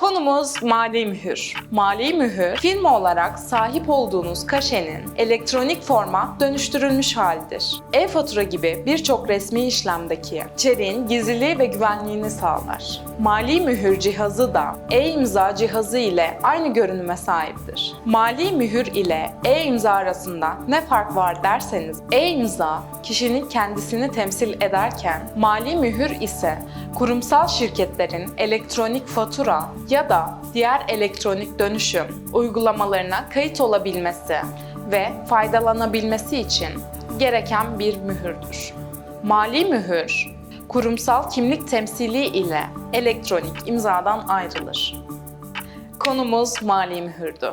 Konumuz mali mühür. Mali mühür, firma olarak sahip olduğunuz kaşenin elektronik forma dönüştürülmüş halidir. E-fatura gibi birçok resmi işlemdeki içeriğin gizliliği ve güvenliğini sağlar. Mali mühür cihazı da e-imza cihazı ile aynı görünüme sahiptir. Mali mühür ile e-imza arasında ne fark var derseniz, e-imza kişinin kendisini temsil ederken, mali mühür ise kurumsal şirketlerin elektronik fatura ya da diğer elektronik dönüşüm uygulamalarına kayıt olabilmesi ve faydalanabilmesi için gereken bir mühürdür. Mali mühür, kurumsal kimlik temsili ile elektronik imzadan ayrılır. Konumuz mali mühürdü.